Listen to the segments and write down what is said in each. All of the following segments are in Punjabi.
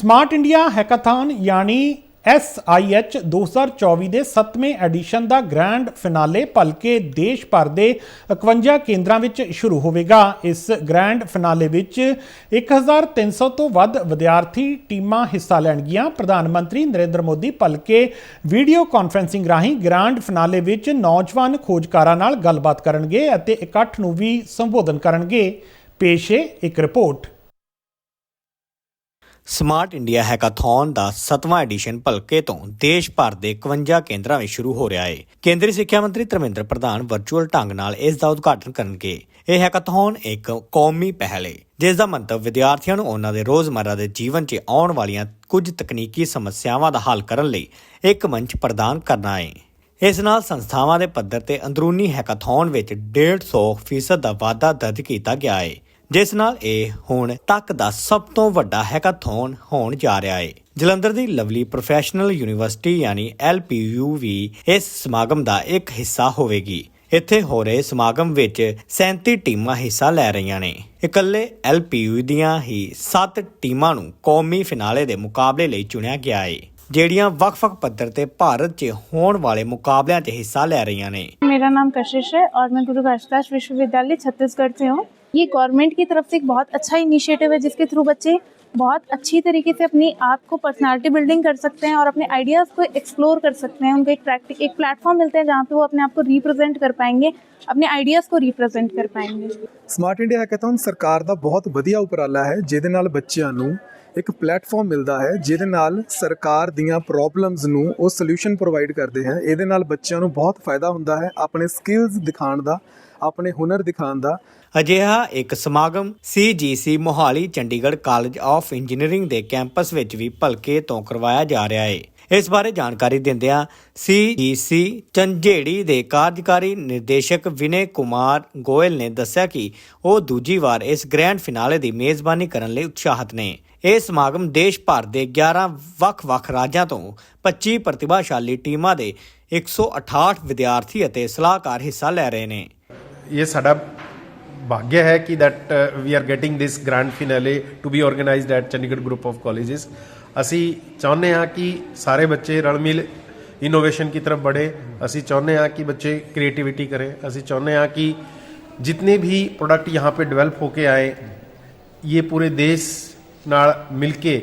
ਸਮਾਰਟ ਇੰਡੀਆ ਹੈਕਾਥਨ ਯਾਨੀ SIH 2024 ਦੇ 7ਵੇਂ ਐਡੀਸ਼ਨ ਦਾ ਗ੍ਰੈਂਡ ਫਿਨਾਲੇ ਭਲਕੇ ਦੇਸ਼ ਭਰ ਦੇ 51 ਕੇਂਦਰਾਂ ਵਿੱਚ ਸ਼ੁਰੂ ਹੋਵੇਗਾ। ਇਸ ਗ੍ਰੈਂਡ ਫਿਨਾਲੇ ਵਿੱਚ 1300 ਤੋਂ ਵੱਧ ਵਿਦਿਆਰਥੀ ਟੀਮਾਂ ਹਿੱਸਾ ਲੈਣਗੀਆਂ। ਪ੍ਰਧਾਨ ਮੰਤਰੀ ਨਰਿੰਦਰ ਮੋਦੀ ਭਲਕੇ ਵੀਡੀਓ ਕਾਨਫਰੈਂਸਿੰਗ ਰਾਹੀਂ ਗ੍ਰੈਂਡ ਫਿਨਾਲੇ ਵਿੱਚ ਨੌਜਵਾਨ ਖੋਜਕਾਰਾਂ ਨਾਲ ਗੱਲਬਾਤ ਕਰਨਗੇ ਅਤੇ ਇਕੱਠ ਨੂੰ ਵੀ ਸੰਬੋਧਨ ਕਰਨਗੇ। ਪੇਸ਼ ਹੈ ਇੱਕ ਰਿਪੋਰਟ। ਸਮਾਰਟ ਇੰਡੀਆ ਹੈਕਾਥਨ ਦਾ 7ਵਾਂ ਐਡੀਸ਼ਨ ਭਲਕੇ ਤੋਂ ਦੇਸ਼ ਭਰ ਦੇ 51 ਕੇਂਦਰਾਂ ਵਿੱਚ ਸ਼ੁਰੂ ਹੋ ਰਿਹਾ ਹੈ ਕੇਂਦਰੀ ਸਿੱਖਿਆ ਮੰਤਰੀ ਧਰਮੇਂਦਰ ਪ੍ਰਧਾਨ ਵਰਚੁਅਲ ਢੰਗ ਨਾਲ ਇਸ ਦਾ ਉਦਘਾਟਨ ਕਰਨਗੇ। ਇਹ ਹੈਕਾਥਨ ਇੱਕ ਕੌਮੀ ਪਹਿਲ ਹੈ ਜਿਸ ਦਾ ਮੰਤਵ ਵਿਦਿਆਰਥੀਆਂ ਨੂੰ ਉਹਨਾਂ ਦੇ ਰੋਜ਼ਮਰਰਾ ਦੇ ਜੀਵਨ 'ਚ ਆਉਣ ਵਾਲੀਆਂ ਕੁਝ ਤਕਨੀਕੀ ਸਮੱਸਿਆਵਾਂ ਦਾ ਹੱਲ ਕਰਨ ਲਈ ਇੱਕ ਮੰਚ ਪ੍ਰਦਾਨ ਕਰਨਾ ਹੈ ਇਸ ਨਾਲ ਸੰਸਥਾਵਾਂ ਦੇ ਪੱਧਰ ਤੇ ਅੰਦਰੂਨੀ ਹੈਕਾਥਨ ਵਿੱਚ 150 ਫੀਸਦ ਦਾ ਵਾਧਾ ਦਰਜ ਕੀਤਾ ਗਿਆ ਹੈ ਜਿਸ ਨਾਲ ਇਹ ਹੁਣ ਤੱਕ ਦਾ ਸਭ ਤੋਂ ਵੱਡਾ ਹੈਕਾਥੌਨ ਹੋਣ ਜਾ ਰਿਹਾ ਹੈ ਜਲੰਧਰ ਦੀ ਲਵਲੀ ਪ੍ਰੋਫੈਸ਼ਨਲ ਯੂਨੀਵਰਸਿਟੀ ਯਾਨੀ ਐਲਪੀਯੂ ਵੀ ਇਸ ਸਮਾਗਮ ਦਾ ਇੱਕ ਹਿੱਸਾ ਹੋਵੇਗੀ। ਇੱਥੇ ਹੋ ਰਹੇ ਸਮਾਗਮ ਵਿੱਚ 37 ਟੀਮਾਂ ਹਿੱਸਾ ਲੈ ਰਹੀਆਂ ਨੇ। ਇਕੱਲੇ ਐਲਪੀਯੂ ਦੀਆਂ ਹੀ 7 ਟੀਮਾਂ ਨੂੰ ਕੌਮੀ ਫਿਨਾਲੇ ਦੇ ਮੁਕਾਬਲੇ ਲਈ ਚੁਣਿਆ ਗਿਆ ਹੈ ਜਿਹੜੀਆਂ ਵੱਖ-ਵੱਖ ਪੱਧਰ ਤੇ ਭਾਰਤ 'ਚ ਹੋਣ ਵਾਲੇ ਮੁਕਾਬਲਿਆਂ 'ਚ ਹਿੱਸਾ ਲੈ ਰਹੀਆਂ ਨੇ। ਮੇਰਾ ਨਾਮ ਕਸ਼ਿਸ਼ ਹੈ ਔਰ ਮੈਂ ਗੁਰੂ ਘਰਦਾਸ ਵਿਸ਼ਵ ਵਿਦਿਆਲਿਆ ਛੱਤੀਸਗੜ੍ਹ ਸੇ ਹਾਂ। ये गवर्नमेंट की तरफ से एक बहुत अच्छा इनिशिएटिव है जिसके थ्रू बच्चे बहुत अच्छी तरीके से अपनी आप को पर्सनालिटी बिल्डिंग कर सकते हैं और अपने आइडियाज़ को एक्सप्लोर कर सकते हैं उनको एक प्रैक्टिक एक प्लेटफॉर्म मिलता है जहाँ पे वो अपने आप को रिप्रेजेंट कर पाएंगे अपने आइडियाज़ को रिप्रेजेंट कर पाएंगे ਸਮਾਰਟ ਇੰਡੀਆ ਹੈਕਾਥਨ ਸਰਕਾਰ ਦਾ ਬਹੁਤ ਵਧੀਆ ਉਪਰਾਲਾ ਹੈ ਜਿਹਦੇ ਨਾਲ ਬੱਚਿਆਂ ਨੂੰ ਇੱਕ ਪਲੇਟਫਾਰਮ ਮਿਲਦਾ ਹੈ ਜਿਹਦੇ ਨਾਲ ਸਰਕਾਰ ਦੀਆਂ ਪ੍ਰੋਬਲਮਸ ਨੂੰ ਉਹ ਸੋਲੂਸ਼ਨ ਪ੍ਰੋਵਾਈਡ ਕਰਦੇ ਹੈ ਇਹਦੇ ਨਾਲ ਬੱਚਿਆਂ ਨੂੰ ਬਹੁਤ ਫਾਇਦਾ ਹੁੰਦਾ ਹੈ ਆਪਣੇ ਸਕਿੱਲਸ ਦਿਖਾਉਣ ਦਾ ਆਪਣੇ ਹੁਨਰ ਦਿਖਾਉਣ ਦਾ ਅਜਿਹਾ ਇੱਕ ਸਮਾਗਮ CGC Mohali, Chandigarh college of engineering ਦੇ ਕੈਂਪਸ ਵਿੱਚ ਵੀ ਭਲਕੇ ਤੋਂ ਕਰਵਾਇਆ ਜਾ ਰਿਹਾ ਹੈ ਇਸ ਬਾਰੇ ਜਾਣਕਾਰੀ ਦਿੰਦਿਆਂ CGC ਚੰਝੇੜੀ ਦੇ ਕਾਰਜਕਾਰੀ ਨਿਰਦੇਸ਼ਕ ਵਿਨੇ ਕੁਮਾਰ ਗੋਇਲ ਨੇ ਦੱਸਿਆ ਕਿ ਉਹ ਦੂਜੀ ਵਾਰ ਇਸ ਗ੍ਰੈਂਡ ਫਿਨਾਲੇ ਦੀ ਮੇਜ਼ਬਾਨੀ ਕਰਨ ਲਈ ਉਤਸ਼ਾਹਤ ਨੇ। ਇਹ ਸਮਾਗਮ ਦੇਸ਼ ਭਰ ਦੇ 11 ਵੱਖ-ਵੱਖ ਰਾਜਾਂ ਤੋਂ 25 ਪ੍ਰਤਿਭਾਸ਼ਾਲੀ ਟੀਮਾਂ ਦੇ 168 ਵਿਦਿਆਰਥੀ ਅਤੇ ਸਲਾਹਕਾਰ ਹਿੱਸਾ ਲੈ ਰਹੇ ਨੇ। ਇਹ ਸਾਡਾ ਭਾਗਿਆ ਹੈ ਕਿ that uh, we are getting this grand finale to be organized at Chandigarh group of colleges ਅਸੀਂ ਚਾਹੁੰਦੇ ਹਾਂ ਕਿ ਸਾਰੇ ਬੱਚੇ ਰਲ ਮਿਲ ਇਨੋਵੇਸ਼ਨ की तरफ बढ़े ਅਸੀਂ ਚਾਹੁੰਦੇ ਹਾਂ ਕਿ ਬੱਚੇ ਕ੍ਰੀਏਟੀਵਿਟੀ ਕਰੇ ਅਸੀਂ ਚਾਹੁੰਦੇ ਹਾਂ ਕਿ जितने भी प्रोडक्ट यहाँ पे डेवलप होके आए ये पूरे देश ਨਾਲ ਮਿਲ ਕੇ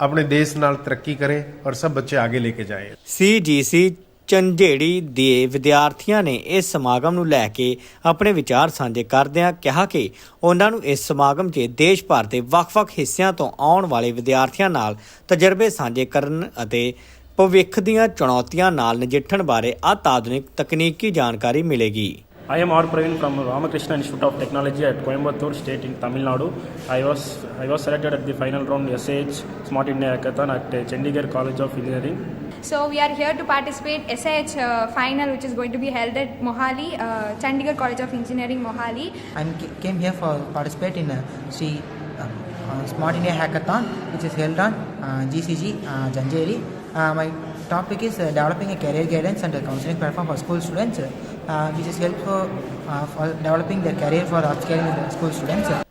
ਆਪਣੇ ਦੇਸ਼ ਨਾਲ ਤਰੱਕੀ ਕਰੇ ਔਰ ਸਭ ਬੱਚੇ ਆਗੇ ਲੈ ਕੇ ਜਾਏ CGC ਚੰਝੇੜੀ ਦੇ ਵਿਦਿਆਰਥੀਆਂ ਨੇ ਇਸ ਸਮਾਗਮ ਨੂੰ ਲੈ ਕੇ ਆਪਣੇ ਵਿਚਾਰ ਸਾਂਝੇ ਕਰਦਿਆਂ ਕਿਹਾ ਕਿ ਉਹਨਾਂ ਨੂੰ ਇਸ ਸਮਾਗਮ 'ਚ ਦੇਸ਼ ਭਰ ਦੇ ਵੱਖ-ਵੱਖ ਹਿੱਸਿਆਂ ਤੋਂ ਆਉਣ ਵਾਲੇ ਵਿਦਿਆਰਥੀਆਂ ਨਾਲ ਤਜਰਬੇ ਸਾਂਝੇ ਕਰਨ ਅਤੇ ਭਵਿੱਖ ਦੀਆਂ ਚੁਣੌਤੀਆਂ ਨਾਲ ਨਜਿੱਠਣ ਬਾਰੇ ਅਤਿਆਧੁਨਿਕ ਤਕਨੀਕੀ ਜਾਣਕਾਰੀ ਮਿਲੇਗੀ I am R. Praveen from Ramakrishna Institute of Technology at Coimbatore State in Tamil Nadu. I was I was selected at the final round SH Smart India Hackathon at uh, Chandigarh College of Engineering. So we are here to participate SIH uh, final which is going to be held at Mohali, uh, Chandigarh College of Engineering, Mohali. I came here for participate in uh, uh, uh, Smart India Hackathon, which is held on uh, GCG uh, Janjeri. Uh, my topic is uh, developing a career guidance and a counseling platform for school students, uh, which is helpful uh, for developing their career for upscaling school students.